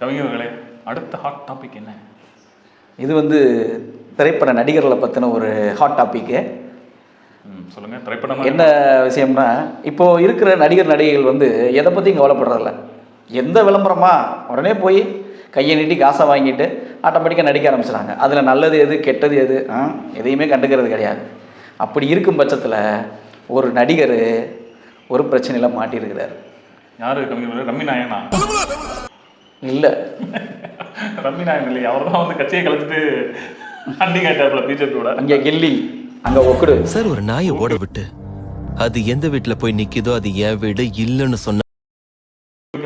கவிஞர்களே அடுத்த hot topic என்ன? இது வந்து திரைப்பட நடிகர்களை பற்றின ஒரு ஹாட் டாப்பிக்கு ம், சொல்லுங்க. திரைப்படம் என்ன விஷயம்னா இப்போ இருக்கிற நடிகர் நடிகைகள் வந்து எதை பற்றியும் கவலைப்படுறதில்ல. எந்த விளம்பரமா? உடனே போய் கையை நீட்டி காசை வாங்கிட்டு ஆட்டோமேட்டிக்காக நடிக்க ஆரம்பிச்சிடுறாங்க. அதில் நல்லது எது கெட்டது எது? ஆ, எதையுமே கண்டுக்கிறது கிடையாது. அப்படி இருக்கும் பட்சத்தில் ஒரு நடிகர் ஒரு பிரச்சனையில் மாட்டியிருக்கிறார். யாரு ரம்மி நாயனா? இல்லை. ரம்மி நாயன் இல்லையா அவர் தான் வந்து கட்சியை கலைச்சிட்டு அண்டி காட்டாப்புல பிஜேபியோட. அங்கே கில்லி அங்கே ஒக்குடு. சார் ஒரு நாயை ஓட விட்டு அது எந்த வீட்டுல போய் நிக்குதோ அது என் வீடு இல்லைன்னு சொன்னா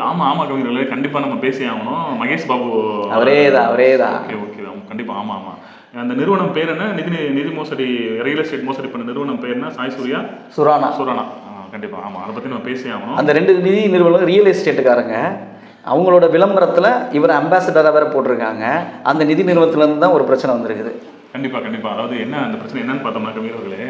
ஆமா ஆமா கவிஞர்களே கண்டிப்பா நம்ம பேசி ஆகணும். மகேஷ் பாபு அவரே தான் அவரே தான் ஓகே ஓகே கண்டிப்பா ஆமா ஆமா. அந்த நிறுவனம் பேர் என்ன? நிதி நிதி மோசடி ரியல் எஸ்டேட் மோசடி பண்ண நிறுவனம் பேர் என்ன? சாய் சூர்யா? சுரானா. சுரானா. ஆ, கண்டிப்பா ஆமா அதை பத்தி நம்ம பேசி ஆகணும். அந்த ரெண்டு நிதி நிறுவனம் ரியல் எஸ்டேட்டுக்காரங்க அவங்களோட விளம்பரத்தில் இவர் அம்பாசிடராக வேறு போட்டிருக்காங்க. அந்த நிதி நிறுவனத்துலேருந்து தான் ஒரு பிரச்சனை வந்திருக்குது. கண்டிப்பாக கண்டிப்பாக அதாவது என்ன அந்த பிரச்சனை என்னன்னு பார்த்தோம்னா கவிஞர்களே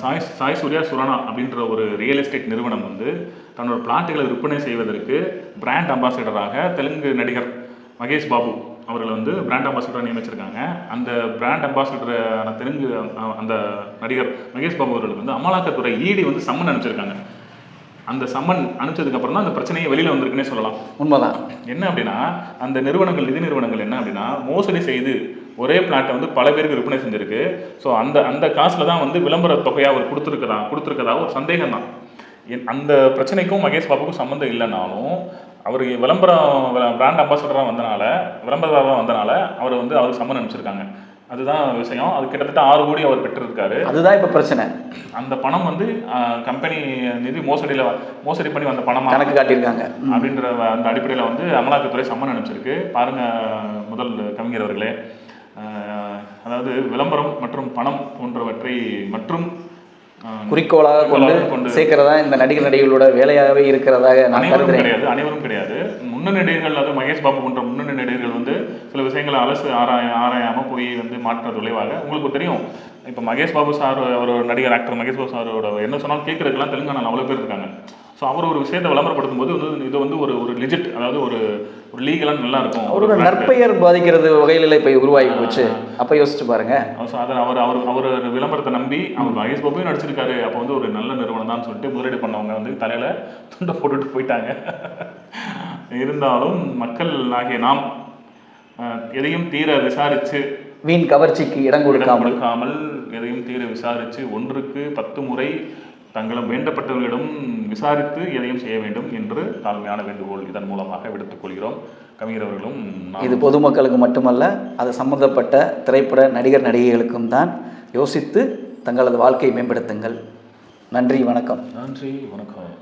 சாய் சாய் சூர்யா சுரானா அப்படின்ற ஒரு ரியல் எஸ்டேட் நிறுவனம் வந்து தன்னோட பிளாட்டுகளை விற்பனை செய்வதற்கு பிராண்ட் அம்பாசிடராக தெலுங்கு நடிகர் மகேஷ் பாபு அவர்களை வந்து பிராண்ட் அம்பாசிடராக நியமிச்சிருக்காங்க. அந்த பிராண்ட் அம்பாசிடரான தெலுங்கு அந்த நடிகர் மகேஷ் பாபு அவர்களுக்கு வந்து அமலாக்கத்துறை ஈடி வந்து சம்மன் அனுப்பிச்சிருக்காங்க. அந்த சம்மன் அனுப்பிச்சதுக்கு அப்புறம் தான் அந்த பிரச்சனையே வெளியில வந்திருக்குன்னே சொல்லலாம். உண்மைதான். என்ன அப்படின்னா அந்த நிறுவனங்கள் நிதி நிறுவனங்கள் என்ன அப்படின்னா மோசடி செய்து ஒரே பிளாட்டை வந்து பல பேருக்கு விற்பனை செஞ்சிருக்கு. ஸோ அந்த அந்த காசில் தான் வந்து விளம்பர தொகையாக அவர் கொடுத்துருக்கதா கொடுத்துருக்கதா ஒரு சந்தேகம் தான் அந்த பிரச்சனைக்கும் மகேஷ் பாபுக்கும் சம்மந்தம் இல்லைனாலும் அவர் விளம்பரம் பிராண்ட் அம்பாசடராக வந்தனால விளம்பரதாரராக வந்தனால அவர் வந்து அவருக்கு சம்மன் அனுப்பிச்சிருக்காங்க. அதுதான் விஷயம். அது கிட்டத்தட்ட ஆறு கோடி அவர் பெற்றிருக்காரு. அதுதான் இப்போ பிரச்சனை. அந்த பணம் வந்து கம்பெனி நிதி மோசடியில் மோசடி பண்ணி வந்த பணமா? கணக்கு காட்டியிருக்காங்க. அப்படின்ற அந்த அடிப்படையில் வந்து அமலாக்கத்துறை சம்மன் அனுப்பிச்சிருக்கு. பாருங்க முதல் கவிஞர் அவர்களே. அதாவது விளம்பரம் மற்றும் பணம் போன்றவற்றை மற்றும் குறிக்கோளாக கொண்டு சேர்க்கிறதா இந்த நடிகர் நடிகைகளோட வேலையாகவே இருக்கிறதாக நான் கிடையாது அனைவரும் கிடையாது. முன்னணி நடிகர்கள் அது மகேஷ் பாபு போன்ற முன்னணி நடிகர்கள் வந்து சில விஷயங்களை அலசு ஆராய ஆராயாம போய் வந்து மாற்றுறது விளைவாக உங்களுக்கு தெரியும். இப்போ மகேஷ் பாபு சார் அவர் நடிகர் ஆக்டர் மகேஷ் பாபு சாரோட என்ன சொன்னாலும் கேட்கறதுக்கெல்லாம் தெலுங்கானால அவ்வளோ பேர் இருக்காங்க. ஸோ அவர் ஒரு விஷயத்தை விளம்பரப்படுத்தும் போது வந்து இது வந்து ஒரு ஒரு லிஜிட் அதாவது ஒரு ஒரு லீகலாக நல்லா இருக்கும் அவரோட. நற்பெயர் பாதிக்கிறது வகையில் இப்போ உருவாகி போச்சு. அப்போ யோசிச்சு பாருங்க. ஸோ அதை அவர் அவர் அவர் விளம்பரத்தை நம்பி அவர் மகேஷ் பாபுவும் நடிச்சிருக்காரு. அப்போ வந்து ஒரு நல்ல நிறுவனம் தான் சொல்லிட்டு முதலீடு பண்ணவங்க வந்து தலையில துண்டை போட்டுட்டு போயிட்டாங்க. இருந்தாலும் மக்கள் ஆகிய நாம் எதையும் தீர விசாரிச்சு வீண் கவர்ச்சிக்கு இடம் கொடுக்காமல் எதையும் தீர விசாரிச்சு ஒன்றுக்கு பத்து முறை தங்களும் வேண்டப்பட்டவர்களிடம் விசாரித்து எதையும் செய்ய வேண்டும் என்று தாழ்மையான வேண்டுகோள் இதன் மூலமாக விடுத்துக் கொள்கிறோம். கவிஞர் அவர்களும் இது பொதுமக்களுக்கு மட்டுமல்ல அது சம்பந்தப்பட்ட திரைப்பட நடிகர் நடிகைகளுக்கும் தான் யோசித்து தங்களது வாழ்க்கையை மேம்படுத்துங்கள். நன்றி வணக்கம். நன்றி வணக்கம்.